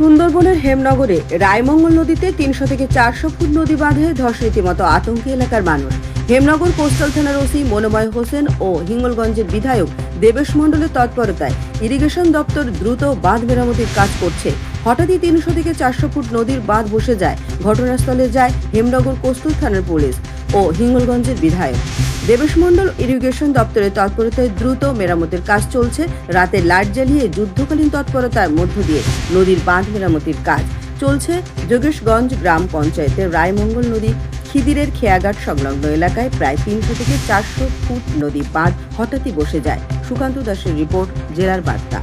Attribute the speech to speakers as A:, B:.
A: সুন্দরবনের হেমনগরে রায়মঙ্গল নদীতে তিনশো থেকে চারশো ফুট নদী বাঁধে ধস রীতিমতো আতঙ্কে এলাকার মানুষ। হেমনগর কোস্টাল থানার ওসি মনোময় হোসেন ও হিঙ্গলগঞ্জের বিধায়ক দেবেশ মণ্ডলের তৎপরতায় ইরিগেশন দপ্তর দ্রুত বাঁধ মেরামতির কাজ করছে। হঠাৎই তিনশো থেকে চারশো ফুট নদীর বাঁধ বসে যায়। ঘটনাস্থলে যায় হেমনগর কোস্টাল থানার পুলিশ ও হিঙ্গলগঞ্জের বিধায়ক। দেবেশ মণ্ডল ইরিগেশন দপ্তরের তৎপরতায় দ্রুত মেরামতির কাজ চলছে। রাতে লাইট জ্বালিয়ে যুদ্ধকালীন তৎপরতার মধ্য দিয়ে নদীর বাঁধ মেরামতির কাজ চলছে। যোগেশগঞ্জ গ্রাম পঞ্চায়েতের রায়মঙ্গল নদী খিদিরের খেয়াঘাট সংলগ্ন এলাকায় প্রায় তিনশো থেকে চারশো ফুট নদী বাঁধ হঠাৎই বসে যায়। সুকান্ত দাসের রিপোর্ট, জেলার বার্তা।